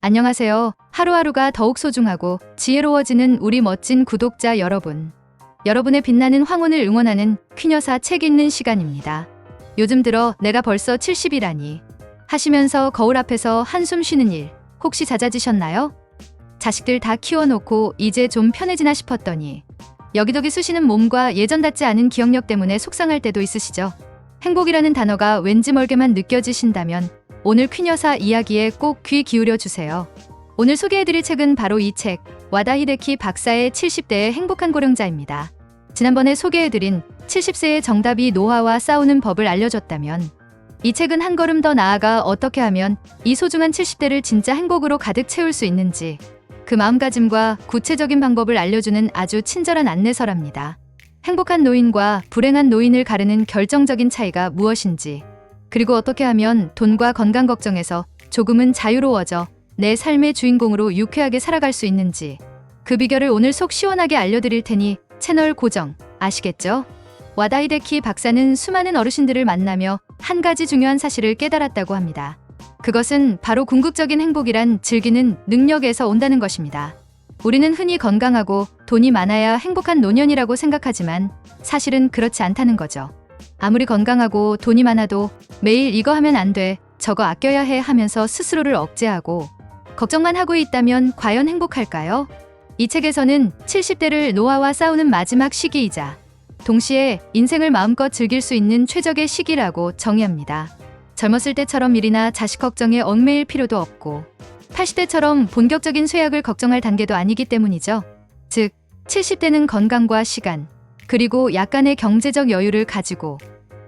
안녕하세요. 하루하루가 더욱 소중하고 지혜로워지는 우리 멋진 구독자 여러분. 여러분의 빛나는 황혼을 응원하는 퀴녀사 책 읽는 시간입니다. 요즘 들어 내가 벌써 70이라니 하시면서 거울 앞에서 한숨 쉬는 일 혹시 잦아지셨나요? 자식들 다 키워놓고 이제 좀 편해지나 싶었더니 여기저기 쑤시는 몸과 예전 같지 않은 기억력 때문에 속상할 때도 있으시죠? 행복이라는 단어가 왠지 멀게만 느껴지신다면 오늘 퀴녀사 이야기에 꼭 귀 기울여 주세요. 오늘 소개해드릴 책은 바로 이 책, 와다 히데키 박사의 70대의 행복한 고령자입니다. 지난번에 소개해드린 70세의 정답이 노화와 싸우는 법을 알려줬다면 이 책은 한 걸음 더 나아가 어떻게 하면 이 소중한 70대를 진짜 행복으로 가득 채울 수 있는지 그 마음가짐과 구체적인 방법을 알려주는 아주 친절한 안내서랍니다. 행복한 노인과 불행한 노인을 가르는 결정적인 차이가 무엇인지 그리고 어떻게 하면 돈과 건강 걱정에서 조금은 자유로워져 내 삶의 주인공으로 유쾌하게 살아갈 수 있는지 그 비결을 오늘 속 시원하게 알려드릴 테니 채널 고정 아시겠죠? 와다이데키 박사는 수많은 어르신들을 만나며 한 가지 중요한 사실을 깨달았다고 합니다. 그것은 바로 궁극적인 행복이란 즐기는 능력에서 온다는 것입니다. 우리는 흔히 건강하고 돈이 많아야 행복한 노년이라고 생각하지만 사실은 그렇지 않다는 거죠. 아무리 건강하고 돈이 많아도 매일 이거 하면 안 돼, 저거 아껴야 해 하면서 스스로를 억제하고 걱정만 하고 있다면 과연 행복할까요? 이 책에서는 70대를 노화와 싸우는 마지막 시기이자 동시에 인생을 마음껏 즐길 수 있는 최적의 시기라고 정의합니다. 젊었을 때처럼 일이나 자식 걱정에 얽매일 필요도 없고 80대처럼 본격적인 쇠약을 걱정할 단계도 아니기 때문이죠. 즉, 70대는 건강과 시간, 그리고 약간의 경제적 여유를 가지고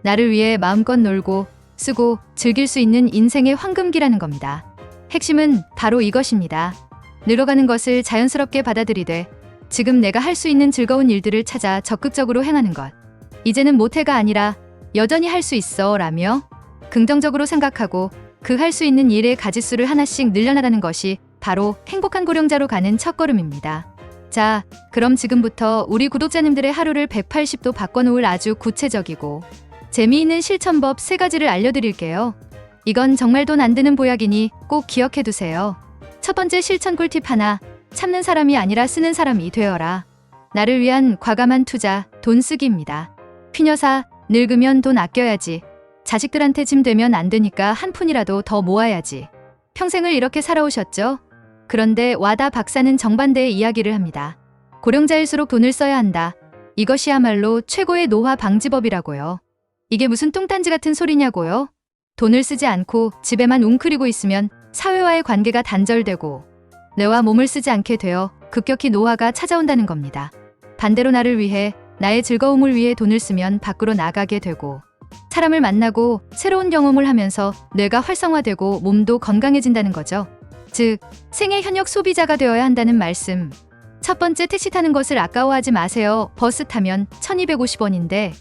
나를 위해 마음껏 놀고 쓰고 즐길 수 있는 인생의 황금기라는 겁니다. 핵심은 바로 이것입니다. 늙어가는 것을 자연스럽게 받아들이되 지금 내가 할 수 있는 즐거운 일들을 찾아 적극적으로 행하는 것. 이제는 못해가 아니라 여전히 할 수 있어 라며 긍정적으로 생각하고 그 할 수 있는 일의 가지수를 하나씩 늘려나가는 것이 바로 행복한 고령자로 가는 첫걸음입니다. 자, 그럼 지금부터 우리 구독자님들의 하루를 180도 바꿔놓을 아주 구체적이고 재미있는 실천법 세 가지를 알려드릴게요. 이건 정말 돈 안 드는 보약이니 꼭 기억해 두세요. 첫 번째 실천 꿀팁 하나, 참는 사람이 아니라 쓰는 사람이 되어라. 나를 위한 과감한 투자, 돈 쓰기입니다. 피녀사, 늙으면 돈 아껴야지. 자식들한테 짐 되면 안 되니까 한 푼이라도 더 모아야지. 평생을 이렇게 살아오셨죠? 그런데 와다 박사는 정반대의 이야기를 합니다. 고령자일수록 돈을 써야 한다. 이것이야말로 최고의 노화 방지법이라고요. 이게 무슨 뚱딴지 같은 소리냐고요? 돈을 쓰지 않고 집에만 웅크리고 있으면 사회와의 관계가 단절되고 뇌와 몸을 쓰지 않게 되어 급격히 노화가 찾아온다는 겁니다. 반대로 나를 위해 나의 즐거움을 위해 돈을 쓰면 밖으로 나가게 되고 사람을 만나고 새로운 경험을 하면서 뇌가 활성화되고 몸도 건강해진다는 거죠. 즉, 생애 현역 소비자가 되어야 한다는 말씀. 첫 번째 택시 타는 것을 아까워하지 마세요. 버스 타면 1250원인데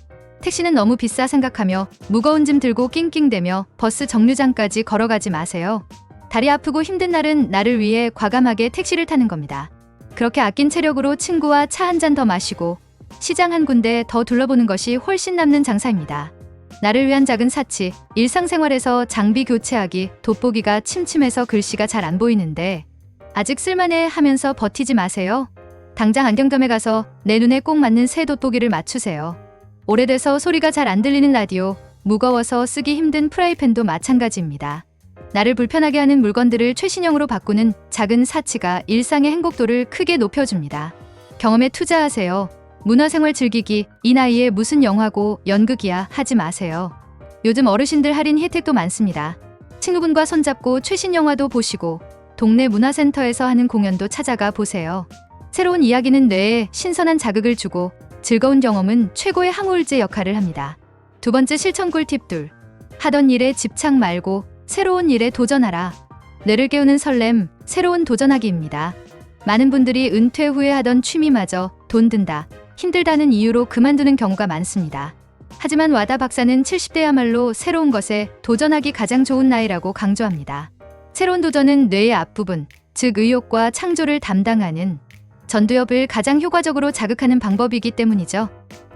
택시는 너무 비싸 생각하며 무거운 짐 들고 낑낑대며 버스 정류장까지 걸어가지 마세요. 다리 아프고 힘든 날은 나를 위해 과감하게 택시를 타는 겁니다. 그렇게 아낀 체력으로 친구와 차 한 잔 더 마시고 시장 한 군데 더 둘러보는 것이 훨씬 남는 장사입니다. 나를 위한 작은 사치, 일상생활에서 장비 교체하기, 돋보기가 침침해서 글씨가 잘 안 보이는데 아직 쓸만해 하면서 버티지 마세요. 당장 안경점에 가서 내 눈에 꼭 맞는 새 돋보기를 맞추세요. 오래돼서 소리가 잘 안 들리는 라디오, 무거워서 쓰기 힘든 프라이팬도 마찬가지입니다. 나를 불편하게 하는 물건들을 최신형으로 바꾸는 작은 사치가 일상의 행복도를 크게 높여줍니다. 경험에 투자하세요. 문화생활 즐기기, 이 나이에 무슨 영화고 연극이야 하지 마세요. 요즘 어르신들 할인 혜택도 많습니다. 친구분과 손잡고 최신 영화도 보시고 동네 문화센터에서 하는 공연도 찾아가 보세요. 새로운 이야기는 뇌에 신선한 자극을 주고 즐거운 경험은 최고의 항우울제 역할을 합니다. 두 번째 실천 꿀팁 둘. 하던 일에 집착 말고 새로운 일에 도전하라. 뇌를 깨우는 설렘, 새로운 도전하기입니다. 많은 분들이 은퇴 후에 하던 취미마저 돈 든다, 힘들다는 이유로 그만두는 경우가 많습니다. 하지만 와다 박사는 70대야말로 새로운 것에 도전하기 가장 좋은 나이라고 강조합니다. 새로운 도전은 뇌의 앞부분, 즉 의욕과 창조를 담당하는 전두엽을 가장 효과적으로 자극하는 방법이기 때문이죠.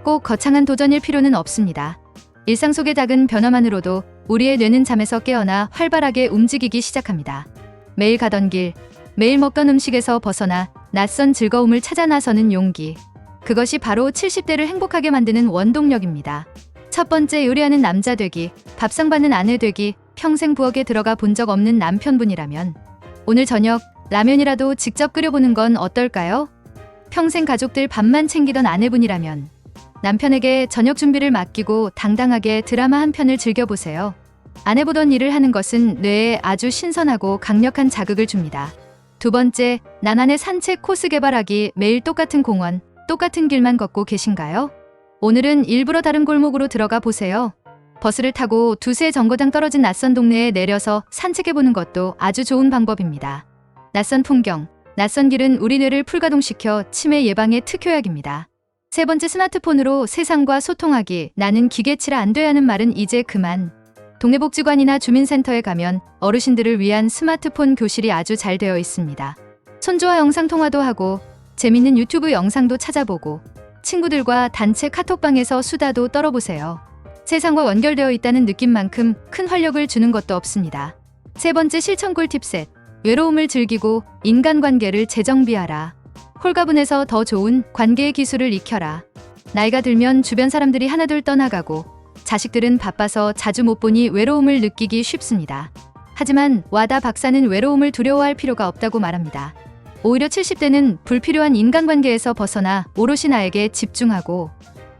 꼭 거창한 도전일 필요는 없습니다. 일상 속의 작은 변화만으로도 우리의 뇌는 잠에서 깨어나 활발하게 움직이기 시작합니다. 매일 가던 길, 매일 먹던 음식에서 벗어나 낯선 즐거움을 찾아 나서는 용기. 그것이 바로 70대를 행복하게 만드는 원동력입니다. 첫 번째 요리하는 남자 되기, 밥상 받는 아내 되기, 평생 부엌에 들어가 본 적 없는 남편분이라면 오늘 저녁 라면이라도 직접 끓여보는 건 어떨까요? 평생 가족들 밥만 챙기던 아내분이라면 남편에게 저녁 준비를 맡기고 당당하게 드라마 한 편을 즐겨보세요. 안 해보던 일을 하는 것은 뇌에 아주 신선하고 강력한 자극을 줍니다. 두 번째, 나만의 산책 코스 개발하기 매일 똑같은 공원, 똑같은 길만 걷고 계신가요? 오늘은 일부러 다른 골목으로 들어가 보세요. 버스를 타고 두세 정거장 떨어진 낯선 동네에 내려서 산책해보는 것도 아주 좋은 방법입니다. 낯선 풍경, 낯선 길은 우리 뇌를 풀가동시켜 치매 예방에 특효약입니다. 세 번째 스마트폰으로 세상과 소통하기, 나는 기계치라 안 돼야 하는 말은 이제 그만. 동네복지관이나 주민센터에 가면 어르신들을 위한 스마트폰 교실이 아주 잘 되어 있습니다. 손주와 영상통화도 하고, 재밌는 유튜브 영상도 찾아보고, 친구들과 단체 카톡방에서 수다도 떨어보세요. 세상과 연결되어 있다는 느낌만큼 큰 활력을 주는 것도 없습니다. 세 번째 실천 꿀팁 셋. 외로움을 즐기고 인간관계를 재정비하라. 홀가분해서 더 좋은 관계의 기술을 익혀라. 나이가 들면 주변 사람들이 하나둘 떠나가고 자식들은 바빠서 자주 못 보니 외로움을 느끼기 쉽습니다. 하지만 와다 박사는 외로움을 두려워할 필요가 없다고 말합니다. 오히려 70대는 불필요한 인간관계에서 벗어나 오롯이 나에게 집중하고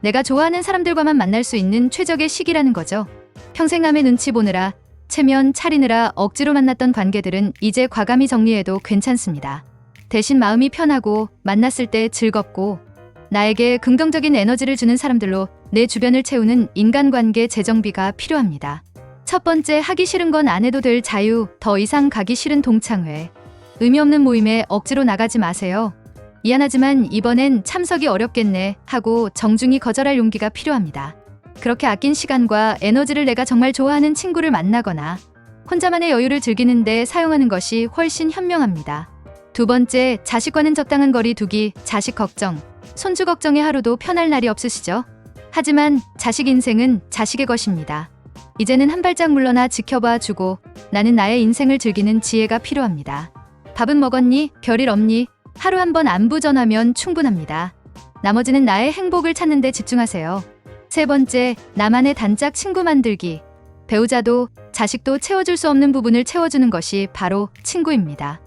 내가 좋아하는 사람들과만 만날 수 있는 최적의 시기라는 거죠. 평생 남의 눈치 보느라 체면 차리느라 억지로 만났던 관계들은 이제 과감히 정리해도 괜찮습니다. 대신 마음이 편하고 만났을 때 즐겁고 나에게 긍정적인 에너지를 주는 사람들로 내 주변을 채우는 인간관계 재정비가 필요합니다. 첫 번째 하기 싫은 건 안 해도 될 자유, 더 이상 가기 싫은 동창회. 의미 없는 모임에 억지로 나가지 마세요. 미안하지만 이번엔 참석이 어렵겠네 하고 정중히 거절할 용기가 필요합니다. 그렇게 아낀 시간과 에너지를 내가 정말 좋아하는 친구를 만나거나 혼자만의 여유를 즐기는데 사용하는 것이 훨씬 현명합니다. 두 번째, 자식과는 적당한 거리 두기, 자식 걱정, 손주 걱정에 하루도 편할 날이 없으시죠? 하지만 자식 인생은 자식의 것입니다. 이제는 한 발짝 물러나 지켜봐 주고 나는 나의 인생을 즐기는 지혜가 필요합니다. 밥은 먹었니? 별일 없니? 하루 한 번 안부 전하면 충분합니다. 나머지는 나의 행복을 찾는 데 집중하세요. 세 번째, 나만의 단짝 친구 만들기. 배우자도 자식도 채워줄 수 없는 부분을 채워주는 것이 바로 친구입니다.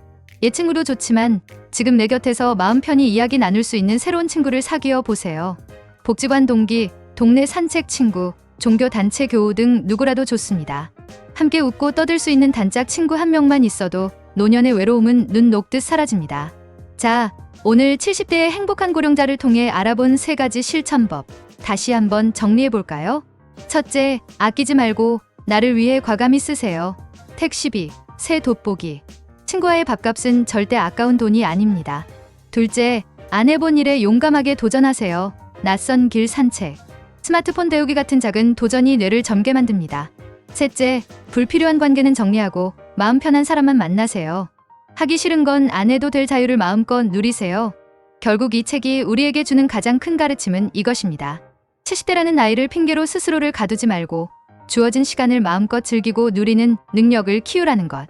옛 친구도 좋지만 지금 내 곁에서 마음 편히 이야기 나눌 수 있는 새로운 친구를 사귀어 보세요. 복지관 동기, 동네 산책 친구, 종교 단체 교우 등 누구라도 좋습니다. 함께 웃고 떠들 수 있는 단짝 친구 한 명만 있어도 노년의 외로움은 눈 녹듯 사라집니다. 자, 오늘 70대의 행복한 고령자를 통해 알아본 세 가지 실천법. 다시 한번 정리해 볼까요? 첫째, 아끼지 말고 나를 위해 과감히 쓰세요. 택시비, 새 돋보기. 친구와의 밥값은 절대 아까운 돈이 아닙니다. 둘째, 안 해본 일에 용감하게 도전하세요. 낯선 길 산책. 스마트폰 데우기 같은 작은 도전이 뇌를 젊게 만듭니다. 셋째, 불필요한 관계는 정리하고 마음 편한 사람만 만나세요. 하기 싫은 건 안 해도 될 자유를 마음껏 누리세요. 결국 이 책이 우리에게 주는 가장 큰 가르침은 이것입니다. 70대라는 나이를 핑계로 스스로를 가두지 말고 주어진 시간을 마음껏 즐기고 누리는 능력을 키우라는 것.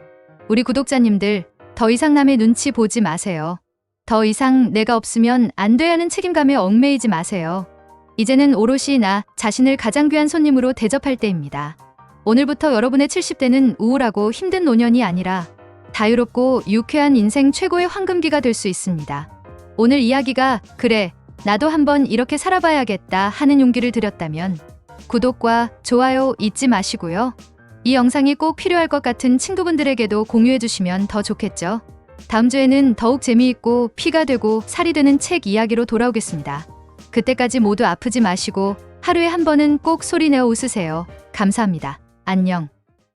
우리 구독자님들, 더 이상 남의 눈치 보지 마세요. 더 이상 내가 없으면 안 돼야 하는 책임감에 얽매이지 마세요. 이제는 오롯이 나 자신을 가장 귀한 손님으로 대접할 때입니다. 오늘부터 여러분의 70대는 우울하고 힘든 노년이 아니라 자유롭고 유쾌한 인생 최고의 황금기가 될 수 있습니다. 오늘 이야기가 그래, 나도 한번 이렇게 살아봐야겠다 하는 용기를 드렸다면 구독과 좋아요 잊지 마시고요. 이 영상이 꼭 필요할 것 같은 친구분들에게도 공유해 주시면 더 좋겠죠. 다음 주에는 더욱 재미있고 피가 되고 살이 되는 책 이야기로 돌아오겠습니다. 그때까지 모두 아프지 마시고 하루에 한 번은 꼭 소리 내어 웃으세요. 감사합니다. 안녕.